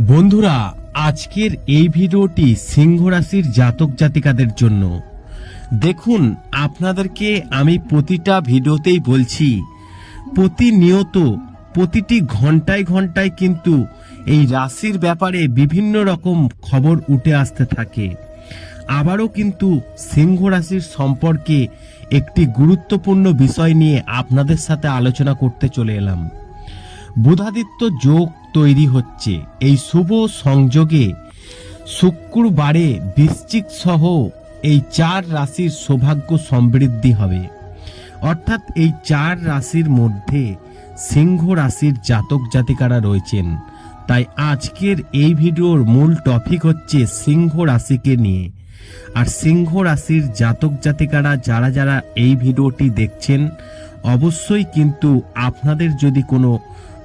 বন্ধুরা, আজকের এই ভিডিওটি সিংহ রাশির জাতক জাতিকাদের জন্য। দেখুন, আপনাদেরকে আমি প্রতিটা ভিডিওতেই বলছি, প্রতিনিয়ত, প্রতিটি ঘন্টায় ঘন্টায় কিন্তু এই রাশির ব্যাপারে বিভিন্ন রকম খবর উঠে আসতে থাকে। আবারও কিন্তু সিংহ রাশির সম্পর্কে একটি গুরুত্বপূর্ণ বিষয় নিয়ে আপনাদের সাথে আলোচনা করতে চলে এলাম। বুধাদিত্য যোগ তৈরি হচ্ছে। এই শুভ সংযোগে শুক্রবারে বৃশ্চিক সহ এই চার রাশির সৌভাগ্য সমৃদ্ধি হবে। অর্থাৎ এই চার রাশির মধ্যে সিংহ রাশির জাতক জাতিকারা রয়েছেন। তাই আজকের এই ভিডিওর মূল টপিক হচ্ছে সিংহ রাশিকে নিয়ে। আর সিংহ রাশির জাতক জাতিকারা যারা যারা এই ভিডিওটি দেখছেন, অবশ্যই কিন্তু আপনাদের যদি কোনো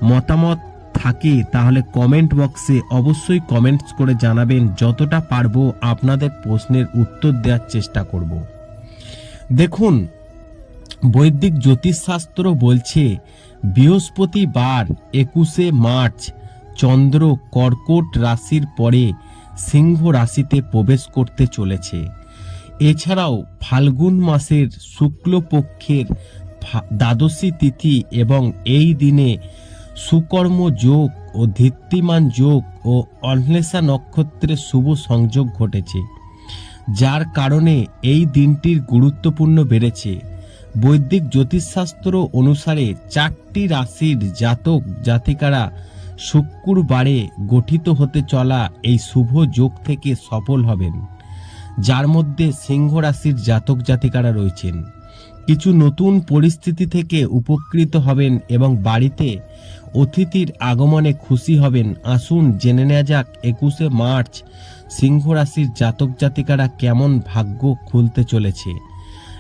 মতামত থাকে, তাহলে কমেন্ট বক্সে অবশ্যই কমেন্টস করে জানাবেন, যতটা পারব আপনাদের প্রশ্নের উত্তর দেওয়ার চেষ্টা করব। দেখুন, বৈদিক জ্যোতিষশাস্ত্র বলছে, বৃহস্পতিবার একুশে মার্চ চন্দ্র কর্কট রাশির পরে সিংহ রাশিতে প্রবেশ করতে চলেছে। এছাড়াও ফাল্গুন মাসের শুক্লপক্ষের দ্বাদশী তিথি এবং এই দিনে সুকর্ম যোগ ও ধীপ্তিমান যোগ ও অন্বেষা নক্ষত্রের শুভ সংযোগ ঘটেছে, যার কারণে এই দিনটির গুরুত্বপূর্ণ বেড়েছে। বৈদিক জ্যোতিষশাস্ত্র অনুসারে চারটি রাশির জাতক জাতিকারা শুক্রবারে গঠিত হতে চলা এই শুভ যোগ থেকে সফল হবেন, যার মধ্যে সিংহ রাশির জাতক জাতিকারা রয়েছেন। কিছু নতুন পরিস্থিতি থেকে উপকৃত হবেন এবং বাড়িতে অতিথির আগমনে খুশি হবেন। আসুন জেনে নেওয়া যাক একুশে মার্চ সিংহ রাশির জাতক জাতিকারা কেমন ভাগ্য খুলতে চলেছে।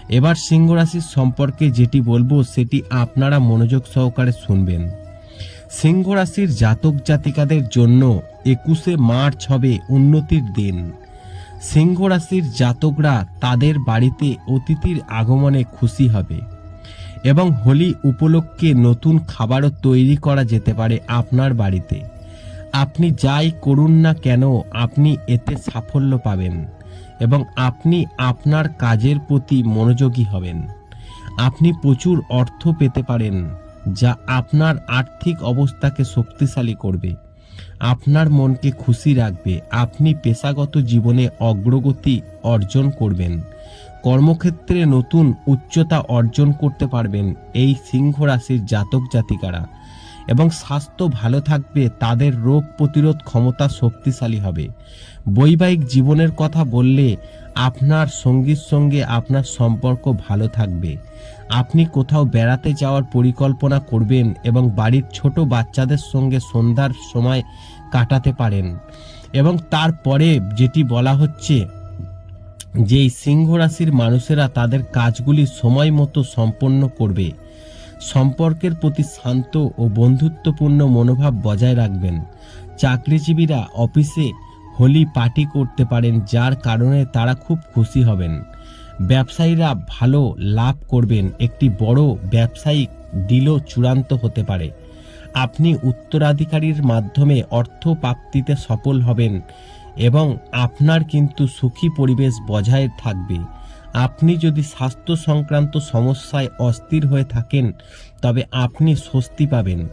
এবার সিংহ রাশির সম্পর্কে যেটি বলব, সেটি আপনারা মনোযোগ সহকারে শুনবেন। সিংহ রাশির জাতক জাতিকাদের জন্য একুশে মার্চ হবে উন্নতির দিন। সিংহ রাশির জাতকরা তাদের বাড়িতে অতিথির আগমনে খুশি হবে এবং হোলি উপলক্ষে নতুন খাবারও তৈরি করা যেতে পারে আপনার বাড়িতে। আপনি যাই করুন না কেন, আপনি এতে সাফল্য পাবেন এবং আপনি আপনার কাজের প্রতি মনোযোগী হবেন। আপনি প্রচুর অর্থ পেতে পারেন, যা আপনার আর্থিক অবস্থাকে শক্তিশালী করবে। আপনার মনকে খুশি রাখবে। আপনি পেশাগত জীবনে অগ্রগতি অর্জন করবেন। কর্মক্ষেত্রে নতুন উচ্চতা অর্জন করতে পারবেন এই সিংহ রাশির জাতক জাতিকারা। এবং স্বাস্থ্য ভালো থাকবে, তাদের রোগ প্রতিরোধ ক্ষমতা শক্তিশালী হবে। বৈবাহিক জীবনের কথা বললে আপনার সঙ্গীর সঙ্গে আপনার সম্পর্ক ভালো থাকবে। আপনি কোথাও বেড়াতে যাওয়ার পরিকল্পনা করবেন এবং বাড়ির ছোট বাচ্চাদের সঙ্গে সন্ধ্যার সময় কাটাতে পারেন। এবং তারপরে যেটি বলা হচ্ছে যে সিংহ রাশির মানুষেরা তাদের কাজগুলি সময় মতো সম্পন্ন করবে। সম্পর্কের প্রতি শান্ত ও বন্ধুত্বপূর্ণ মনোভাব বজায় রাখবেন। চাকরিজীবীরা অফিসে হোলি পার্টি করতে পারেন, যার কারণে তারা খুব খুশি হবেন। ব্যবসায়ীরা ভালো লাভ করবেন। একটি বড় ব্যবসায়িক ডিলও চূড়ান্ত হতে পারে। আপনি উত্তরাধিকারীর মাধ্যমে অর্থ প্রাপ্তিতে সফল হবেন এবং আপনার কিন্তু সুখী পরিবেশ বজায় থাকবে। আপনি যদি স্বাস্থ্য সংক্রান্ত সমস্যায় অস্থির হয়ে থাকেন, তবে আপনি স্বস্তি পাবেন।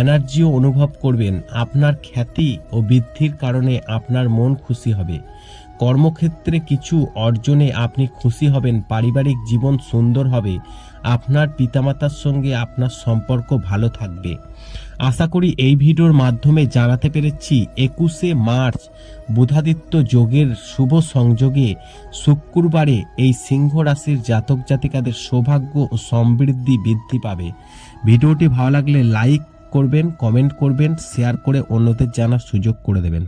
এনার্জিও অনুভব করবেন আপনার খ্যাতি ও বৃদ্ধির কারণে আপনার মন খুশি হবে। কর্মক্ষেত্রে কিছু অর্জনে আপনি খুশি হবেন, পারিবারিক জীবন সুন্দর হবে, আপনার পিতামাতার সঙ্গে আপনার সম্পর্ক ভালো থাকবে। আশা করি এই ভিডিওর মাধ্যমে জানাতে পেরেছি, একুশে মার্চ বুধাদিত্য যোগের শুভ সংযোগে শুক্রবারে এই সিংহ রাশির জাতক জাতিকাদের সৌভাগ্য ও সমৃদ্ধি বৃদ্ধি পাবে। ভিডিওটি ভালো লাগলে লাইক করবেন কমেন্ট করবেন শেয়ার করে অন্যদের জানার সুযোগ করে দেবেন।